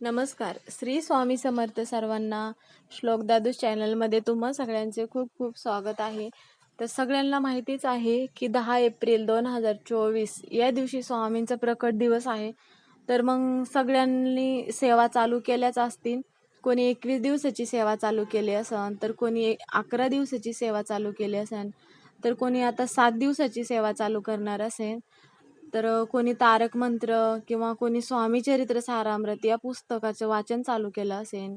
नमस्कार. श्री स्वामी समर्थ सर्वांना श्लोक दादू चॅनलमध्ये तुम्हा सगळ्यांचे खूप खूप स्वागत आहे. तर सगळ्यांना माहितीच आहे की दहा एप्रिल दोन हजार चोवीस या दिवशी स्वामींचा प्रकट दिवस आहे. तर मग सगळ्यांनी सेवा चालू केल्याच असतील. कोणी एकवीस दिवसाची सेवा चालू केली असन तर कोणी अकरा दिवसाची सेवा चालू केली असेल तर कोणी आता सात दिवसाची सेवा चालू करणार असेल. तर कोणी तारक मंत्र किंवा कोणी स्वामी चरित्र सारामृत या पुस्तकाचं वाचन चालू केलं असेल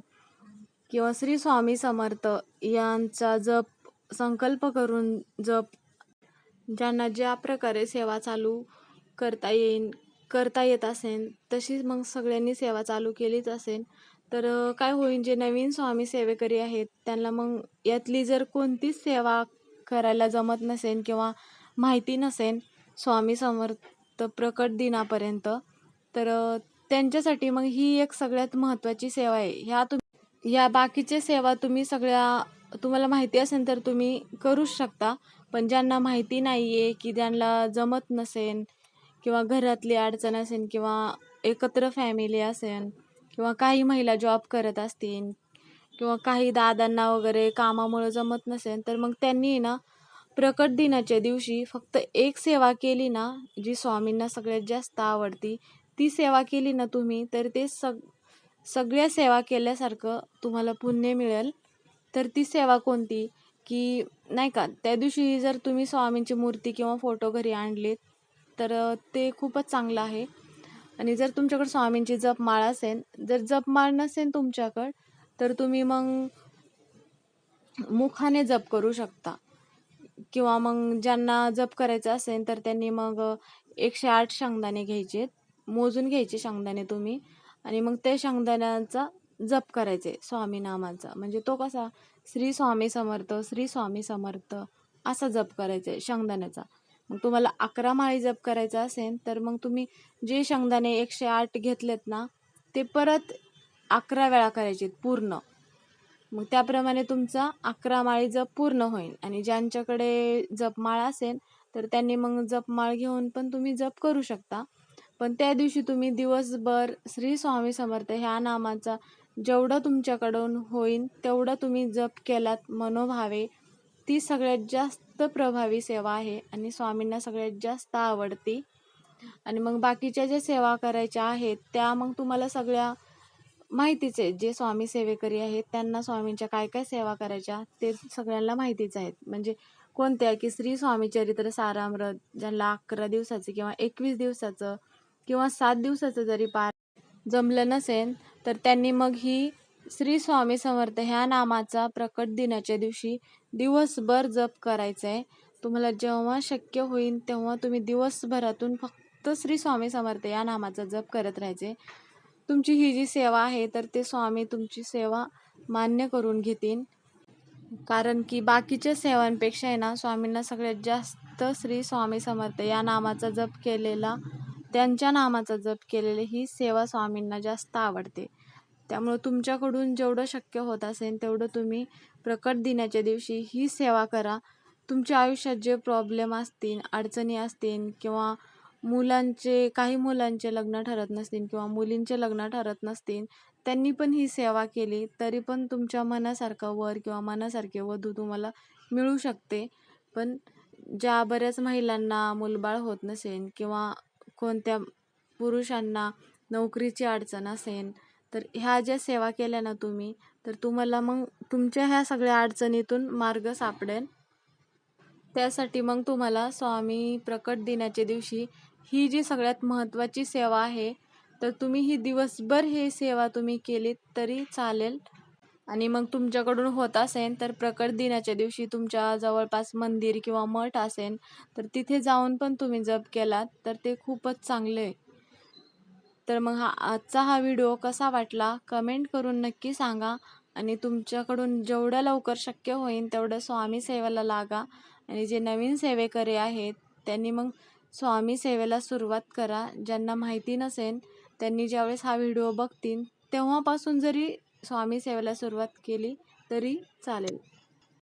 किंवा श्री स्वामी समर्थ यांचा जप संकल्प करून जप ज्यांना ज्या प्रकारे सेवा चालू करता येईल करता येत असेल तशीच मग सगळ्यांनी सेवा चालू केलीच असेल तर काय होईल जे नवीन स्वामी सेवेकरी आहेत त्यांना मग यातली जर कोणतीच सेवा करायला जमत नसेल किंवा माहिती नसेल स्वामी समर्थ तर प्रकट दिनापर्यंत. तर त्यांच्यासाठी मग ही एक सगळ्यात महत्त्वाची सेवा आहे. ह्या तुम या बाकीच्या सेवा तुम्ही सगळ्या तुम्हाला माहिती असेल तर तुम्ही करूच शकता. पण ज्यांना माहिती नाही आहे की ज्यांना जमत नसेन किंवा घरातली अडचण असेल किंवा एकत्र फॅमिली असेल किंवा काही महिला जॉब करत असतील किंवा काही दादांना वगैरे कामामुळे जमत नसेल तर मग त्यांनी ना प्रकट दिनाच्या दिवशी फक्त एक सेवा केली ना जी स्वामींना सगळ्यात जास्त आवडती ती सेवा केली ना तुम्ही तर ते सग सगळ्या सेवा केल्यासारखं तुम्हाला पुण्य मिळेल. तर ती सेवा कोणती? की नाही का त्या दिवशी जर तुम्ही स्वामींची मूर्ती किंवा फोटो घरी आणलीत तर ते खूपच चांगलं आहे. आणि जर तुमच्याकडे स्वामींची जपमाळ असेल जर जपमाळ नसेल तुमच्याकडं तर तुम्ही मग मुखाने जप करू शकता. किंवा मग ज्यांना जप करायचं असेल तर त्यांनी मग एकशे आठ शेंगदाणे घ्यायचे. मोजून घ्यायचे शेंगदाणे तुम्ही आणि मग त्या शेंगदाण्याचा जप करायचे स्वामी नामाचा म्हणजे तो कसा? श्री स्वामी समर्थ श्री स्वामी समर्थ असा जप करायचा आहे शेंगदाण्याचा. मग तुम्हाला अकरा माळी जप करायचा असेल तर मग तुम्ही जे शेंगदाणे एकशे आठ घेतलेत ना ते परत अकरा वेळा करायचे पूर्ण. मग त्याप्रमाणे तुमचा अकरा माळी जप पूर्ण होईल. आणि ज्यांच्याकडे जपमाळ असेल तर त्यांनी मग जपमाळ घेऊन पण तुम्ही जप करू शकता. पण त्या दिवशी तुम्ही दिवसभर श्री स्वामी समर्थ ह्या नामाचा जेवढं तुमच्याकडून होईल तेवढं तुम्ही जप केलात मनोभावे. ती सगळ्यात जास्त प्रभावी सेवा आहे आणि स्वामींना सगळ्यात जास्त आवडती. आणि मग बाकीच्या ज्या सेवा करायच्या आहेत त्या मग तुम्हाला सगळ्या माहितीच आहे. जे स्वामी सेवेकरी आहेत त्यांना स्वामींच्या काय काय सेवा करायच्या ते सगळ्यांना माहितीच आहेत. म्हणजे कोणत्या की श्री स्वामी चरित्र सारामृत ज्यांना अकरा दिवसाचं किंवा एकवीस दिवसाचं किंवा सात दिवसाचं जरी पार जमलं नसेल तर त्यांनी मग ही श्री स्वामी समर्थ ह्या नामाचा प्रकट दिनाच्या दिवशी दिवसभर जप करायचं आहे तुम्हाला जेव्हा शक्य होईल तेव्हा तुम्ही दिवसभरातून फक्त श्री स्वामी समर्थ या नामाचा जप करत राहायचे. तुमची ही जी सेवा आहे तर ते स्वामी तुमची सेवा मान्य करून घेतील. कारण की बाकीच्या सेवांपेक्षा आहे ना स्वामींना सगळ्यात जास्त श्री स्वामी समर्थ या नामाचा जप केलेला त्यांच्या नामाचा जप केलेली ही सेवा स्वामींना जास्त आवडते. त्यामुळे तुमच्याकडून जेवढं शक्य होत असेल तेवढं तुम्ही प्रकट दिनाच्या दिवशी ही सेवा करा. तुमच्या आयुष्यात जे प्रॉब्लेम असतील अडचणी असतील किंवा मुलांचे काही मुलांचे लग्न ठरत नसतील किंवा मुलींचे लग्न ठरत नसतील त्यांनी पण ही सेवा केली तरी पण तुमच्या मनासारखं वर किंवा मनासारखे वधू तुम्हाला मिळू शकते. पण ज्या बऱ्याच महिलांना मुलबाळ होत नसेल किंवा कोणत्या पुरुषांना नोकरीची अडचण असेल तर ह्या ज्या सेवा केल्या ना तुम्ही तर तुम्हाला मग तुमच्या ह्या सगळ्या अडचणीतून मार्ग सापडेल. त्यासाठी मग तुम्हाला स्वामी प्रकट दिनाच्या दिवशी ही जी सगळ्यात महत्त्वाची सेवा आहे तर तुम्ही ही दिवसभर ही सेवा तुम्ही केलीत तरी चालेल. आणि मग तुमच्याकडून होत असेल तर प्रकट दिनाच्या दिवशी तुमच्या जवळपास मंदिर किंवा मठ असेल तर तिथे जाऊन पण तुम्ही जप केलात तर ते खूपच चांगलं. आहे तर मग हा आजचा हा व्हिडिओ कसा वाटला कमेंट करून नक्की सांगा. आणि तुमच्याकडून जेवढं लवकर शक्य होईल तेवढं स्वामी सेवेला लागा. आणि जे नवीन सेवेकरी आहेत त्यांनी मग स्वामी सेवेला सुरुवात करा. ज्यांना माहिती नसेल त्यांनी ज्यावेळेस हा व्हिडिओ बघतील तेव्हापासून जरी स्वामी सेवेला सुरुवात केली तरी चालेल.